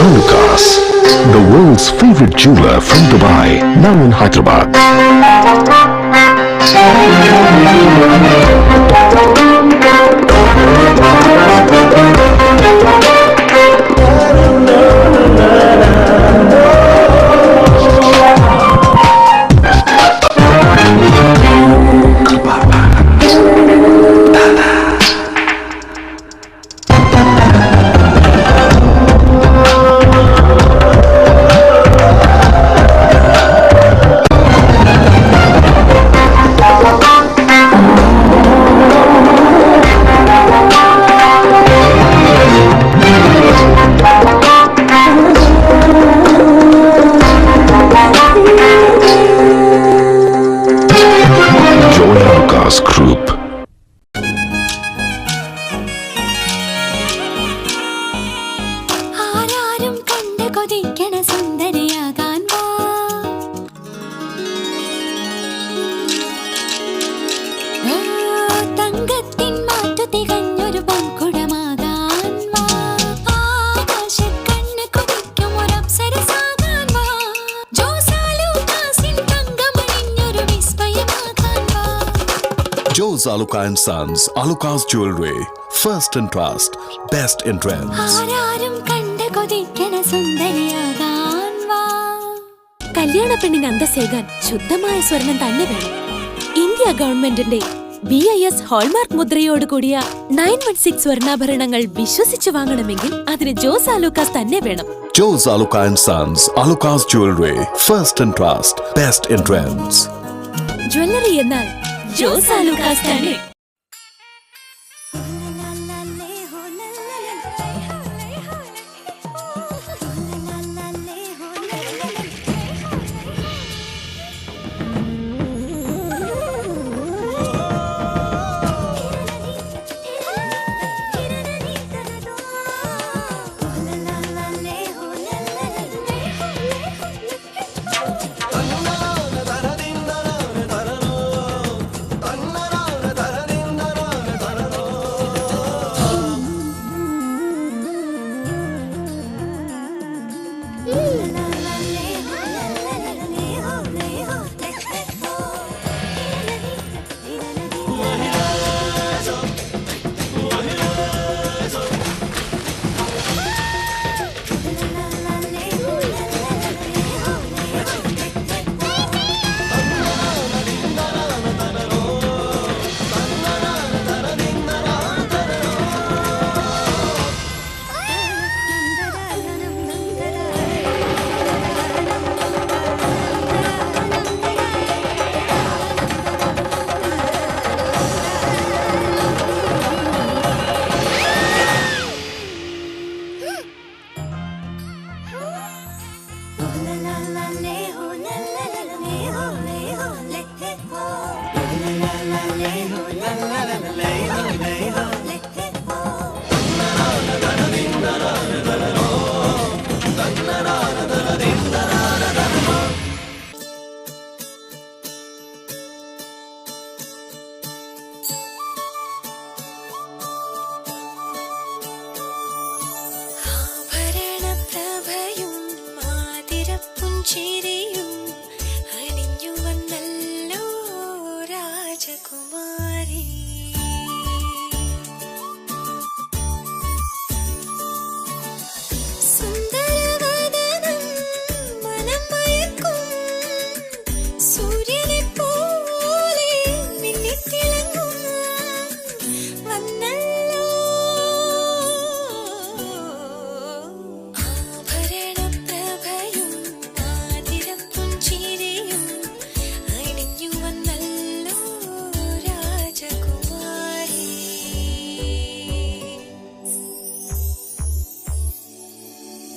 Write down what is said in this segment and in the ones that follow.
Alucas, the world's favorite jeweler from Dubai, now in Hyderabad. Aluka and Sons, Alucas Jewelry. First and trust, best in trends. ആരാരും കണ്ട് കൊതിക്കണ സുന്ദരിയാകാൻ വാ കല്യാണ പെണ്ണിന് അന്തസ്സേകാൻ ശുദ്ധമായ സ്വർണം തന്നെ വേണം ഇന്ത്യ ഗവൺമെന്റിന്റെ ബി ഐ എസ് ഹോൾമാർക്ക് മുദ്രയോട് കൂടിയ നയൻ വൺ സിക്സ് സ്വർണാഭരണങ്ങൾ വിശ്വസിച്ചു വാങ്ങണമെങ്കിൽ അതിന് ജോസ് ആലൂക്കാസ് തന്നെ വേണം Jos Aluka and Sons, Alucas Jewelry. First and trust, best in jewellery എന്നാൽ Jos Alukkas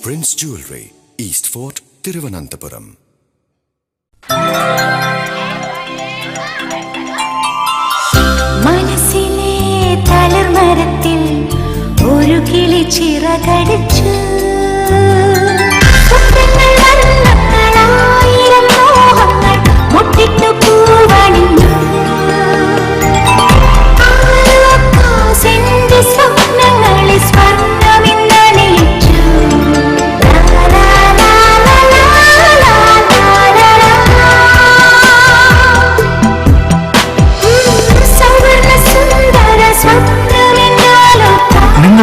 Prince Jewelry, East Fort, Tiruvananthapuram. മനസ്സിലെ തളിർമരത്തിൽ ഒരു കിളി ചിറകടിച്ചു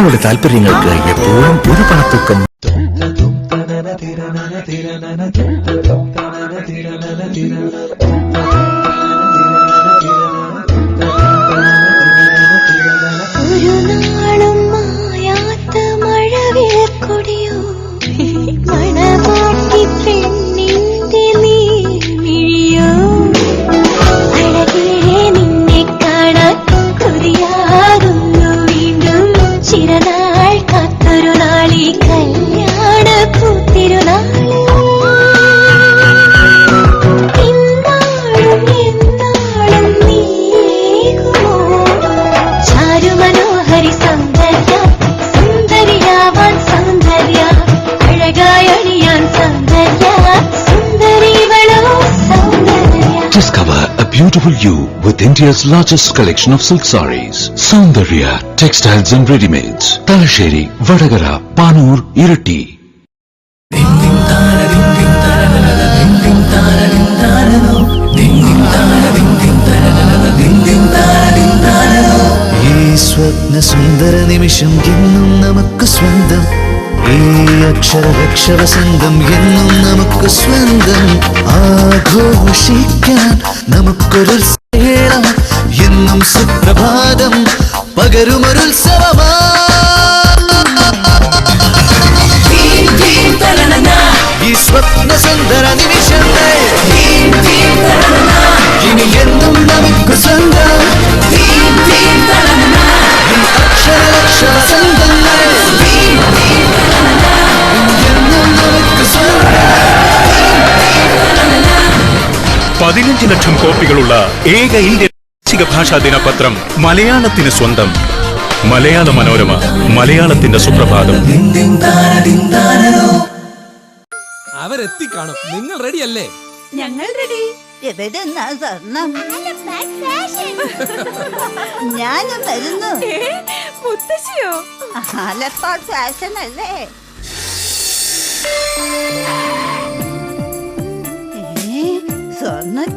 നിങ്ങളുടെ താല്പര്യങ്ങൾക്ക് എപ്പോഴും ഒരു പണത്തൂക്കം చిరనా beautiful you with India's largest collection of silk sarees. Soundarya Textiles and Readymades. Talasheri, Vadagara, Panur, Irati. ഈ സ്വപ്ന സുന്ദര നിമിഷം എന്നും നമുക്ക് സ്വന്തം ഈ അക്ഷരരക്ഷവസന്തം എന്നും നമുക്ക് സ്വന്തം ആഘോഷിക്കാൻ നമുക്കൊരു എന്നും സുപ്രഭാതം പകരുമൊരുത്സവമാ പതിനഞ്ച് ലക്ഷം കോപ്പികളുള്ള ഏക ഇന്ത്യൻ പ്രാദേശിക ഭാഷാ ദിനപത്രം മലയാളത്തിന് സ്വന്തം. മലയാള മനോരമ മലയാളത്തിന്റെ സുപ്രഭാതം. അവരെത്തിക്കാണും. നിങ്ങൾ റെഡി. റെഡിയല്ലേ എവിടെന്നാ സ്വർണം? ഞാനും വരുന്നു. മുത്തശ്ശിയോ? ആലപ്പാട് ഫാഷൻ അല്ലേ?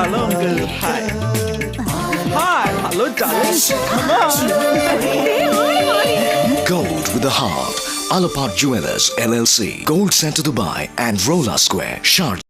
Hello Gold with a heart. Alapat Jewelers LLC, Gold Center Dubai and Rola Square, Sharjah.